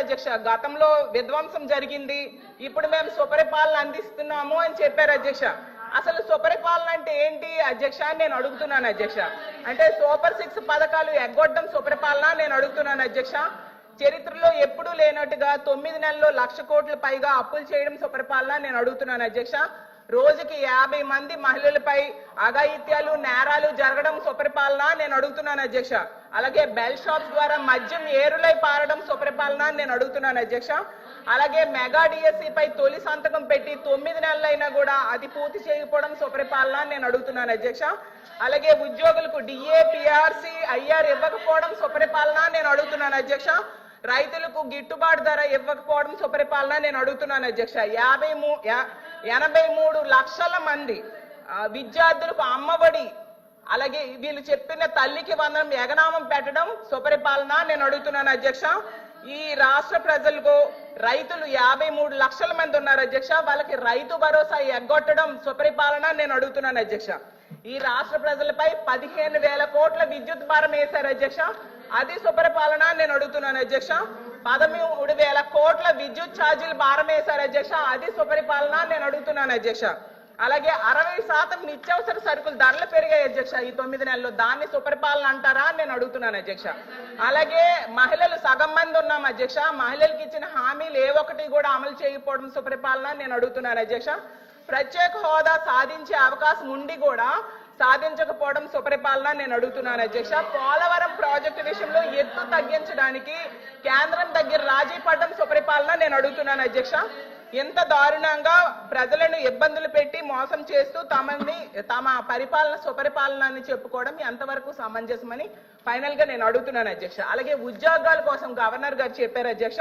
అధ్యక్ష గతంలో విధ్వంసం జరిగింది. ఇప్పుడు మేము సుపరిపాలన అందిస్తున్నాము అని చెప్పారు అధ్యక్ష. అసలు సుపరిపాలన అంటే ఏంటి అధ్యక్ష? అని నేను అడుగుతున్నాను అధ్యక్ష. అంటే సూపర్ సిక్స్ పథకాలు ఎగ్గొట్టడం సుపరిపాలన నేను అడుగుతున్నాను అధ్యక్ష. చరిత్రలో ఎప్పుడూ లేనట్టుగా తొమ్మిది నెలల్లో లక్ష కోట్ల పైగా అప్పులు చేయడం సుపరిపాలన నేను అడుగుతున్నాను అధ్యక్ష. రోజుకి యాభై మంది మహిళలపై అఘాయిత్యాలు నేరాలు జరగడం సుపరిపాలన నేను అడుగుతున్నాను అధ్యక్ష. అలాగే బెల్ షాప్స్ ద్వారా మద్యం ఏరులై పారడం సుపరిపాలన నేను అడుగుతున్నాను అధ్యక్ష. అలాగే మెగా డిఎస్సిపై తొలి సంతకం పెట్టి తొమ్మిది నెలలైనా కూడా అది పూర్తి చేయకపోవడం సుపరిపాలన నేను అడుగుతున్నాను అధ్యక్ష. అలాగే ఉద్యోగులకు డిఏ పిఆర్సి ఐఆర్ ఇవ్వకపోవడం సుపరిపాలన నేను అడుగుతున్నాను అధ్యక్ష. రైతులకు గిట్టుబాటు ధర ఇవ్వకపోవడం సుపరిపాలన నేను అడుగుతున్నాను అధ్యక్ష. యాభై మూ ఎనభై మూడు లక్షల మంది విద్యార్థులకు అమ్మఒడి అలాగే వీళ్ళు చెప్పిన తల్లికి వందనం ఎగనామం పెట్టడం సుపరిపాలన నేను అడుగుతున్నాను అధ్యక్ష. ఈ రాష్ట్ర ప్రజలకు రైతులు యాభై మూడు లక్షల మంది ఉన్నారు అధ్యక్ష. వాళ్ళకి రైతు భరోసా ఎగ్గొట్టడం సుపరిపాలన నేను అడుగుతున్నాను అధ్యక్ష. ఈ రాష్ట్ర ప్రజలపై పదిహేను వేల కోట్ల విద్యుత్ భారం వేశారు అధ్యక్ష. అది సుపరిపాలన నేను అడుగుతున్నాను అధ్యక్ష. పదమూడు వేల కోట్ల విద్యుత్ ఛార్జీలు భారం వేశారు అధ్యక్ష. అది సుపరిపాలన నేను అడుగుతున్నాను అధ్యక్ష. అలాగే అరవై శాతం నిత్యావసర సరుకులు ధరలు పెరిగాయి అధ్యక్ష ఈ తొమ్మిది నెలల్లో. దాన్ని సుపరిపాలన అంటారా నేను అడుగుతున్నాను అధ్యక్ష. అలాగే మహిళలు సగం మంది ఉన్నాం అధ్యక్ష. మహిళలకు ఇచ్చిన హామీలు ఏ ఒక్కటి కూడా అమలు చేయకపోవడం సుపరిపాలన నేను అడుగుతున్నాను అధ్యక్ష. ప్రత్యేక హోదా సాధించే అవకాశం ఉండి కూడా సాధించకపోవడం సుపరిపాలన నేను అడుగుతున్నాను అధ్యక్ష. పోలవరం ప్రాజెక్టు విషయంలో ఎత్తు తగ్గించడానికి కేంద్రం దగ్గర రాజీ పడడం సుపరిపాలన నేను అడుగుతున్నాను అధ్యక్ష. ఎంత దారుణంగా ప్రజలను ఇబ్బందులు పెట్టి మోసం చేస్తూ తమని తమ పరిపాలన సుపరిపాలన అని చెప్పుకోవడం ఎంతవరకు సమంజసమని ఫైనల్గా నేను అడుగుతున్నాను అధ్యక్ష. అలాగే ఉద్యోగాల కోసం గవర్నర్ గారు చెప్పారు అధ్యక్ష.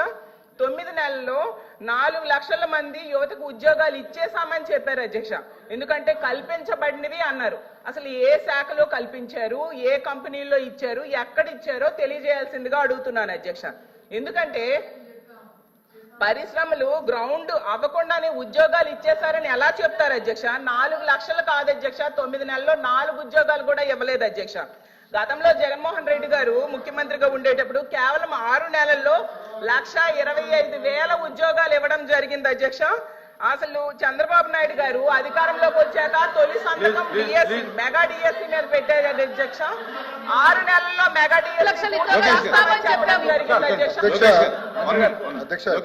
తొమ్మిది నెలల్లో నాలుగు లక్షల మంది యువతకు ఉద్యోగాలు ఇచ్చేసామని చెప్పారు అధ్యక్ష. ఎందుకంటే కల్పించబడినవి అన్నారు. అసలు ఏ శాఖలో కల్పించారు? ఏ కంపెనీల్లో ఇచ్చారు? ఎక్కడ ఇచ్చారో తెలియజేయాల్సిందిగా అడుగుతున్నాను అధ్యక్ష. ఎందుకంటే పరిశ్రమలు గ్రౌండ్ అవ్వకుండానే ఉద్యోగాలు ఇచ్చేశారని ఎలా చెప్తారు అధ్యక్ష? నాలుగు లక్షలు కాదు అధ్యక్ష. తొమ్మిది నెలల్లో నాలుగు ఉద్యోగాలు కూడా ఇవ్వలేదు అధ్యక్ష. గతంలో జగన్మోహన్ రెడ్డి గారు ముఖ్యమంత్రిగా ఉండేటప్పుడు కేవలం ఆరు నెలల్లో లక్ష ఇరవై ఐదు వేల ఉద్యోగాలు ఇవ్వడం జరిగింది అధ్యక్ష. అసలు చంద్రబాబు నాయుడు గారు అధికారంలోకి వచ్చాక తొలి సంతకం డిఎస్సి మెగా డిఎస్సి మీద పెట్టారు అధ్యక్ష. ఆరు నెలల్లో మెగా లక్షలు డిఎస్సి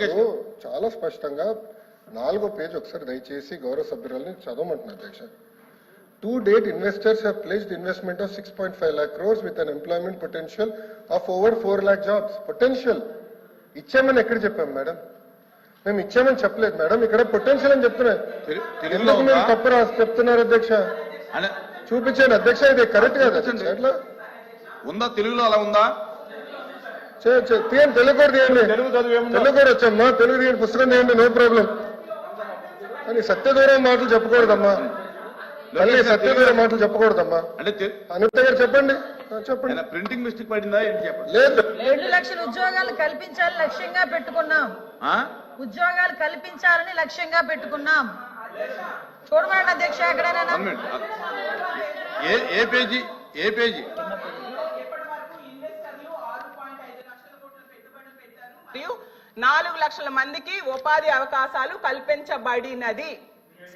ఇప్పుడు చాలా స్పష్టంగా నాలుగో పేజ్ ఒకసారి దయచేసి గౌరవ సభ్యురాలని చదవమంటున్నా అధ్యక్ష. To date investors have placed investment of six point five lakh crores with an employment potential of over four lakh jobs potential ఇచ్చామని ఎక్కడ చెప్పాం మేడం? మేము ఇచ్చామని చెప్పలేదు మేడం. ఇక్కడ పొటెన్షియల్ అని ఉందా? తప్పు రాసి చెప్తున్నారు అధ్యక్ష? అనే చూపించండి అధ్యక్ష ఇది కరెక్ట్ కాదు ఎట్లా? ఉందా? తెలుగులో అలా ఉందా? చే- చే- తీయండి తెలుగు కూడా తీయండి. తెలుగు చదువు ఏముందో? తెలుగు కూడా వచ్చమ్మా తెలుగు తీయండి పుస్తకం తీయండి నో ప్రాబ్లం. కానీ సత్యదూరం మాటలు చెప్పకూడదమ్మా. మళ్ళీ సత్యదూరం మాటలు చెప్పకూడదమ్మా. అంటే అనిత గారు చెప్పండి. చెప్పండి. ప్రింటింగ్ మిస్టేక్ పడిందా ఏంటి చెప్పండి. లేదు. రెండు లక్షల ఉద్యోగాలు కల్పించాలని లక్ష్యంగా పెట్టుకున్నాం. ఆ? ఉద్యోగాలు కల్పించాలని లక్ష్యంగా పెట్టుకున్నాం. చూడమండి అధ్యక్ష ఎక్కడైనా? ఏ పేజీ? ఏ పేజీ? మరియు నాలుగు లక్షల మందికి ఉపాధి అవకాశాలు కల్పించబడినది.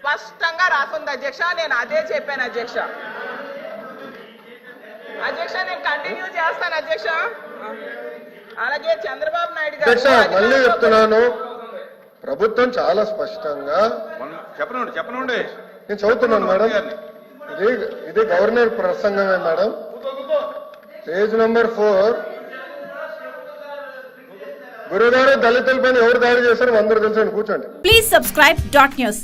స్పష్టంగా రాసుంది అధ్యక్ష నేను అదే చెప్పాను అధ్యక్ష. అధ్యక్ష నేను కంటిన్యూ చేస్తాను అధ్యక్ష. అలాగే చంద్రబాబు నాయుడు అధ్యక్ష గారు మళ్ళీ చెప్తున్నాను. ప్రభుత్వం చాలా స్పష్టంగా చెప్పనండి చెప్పనండి. నేను చదువుతున్నాను మేడం. ఇది ఇది గవర్నర్ ప్రసంగమే మేడం. Page number four. గురుగారు దళితులపైన ఎవరు దాడి చేశారో అందరూ తెలుసండి కూర్చోండి. Please subscribe dot news.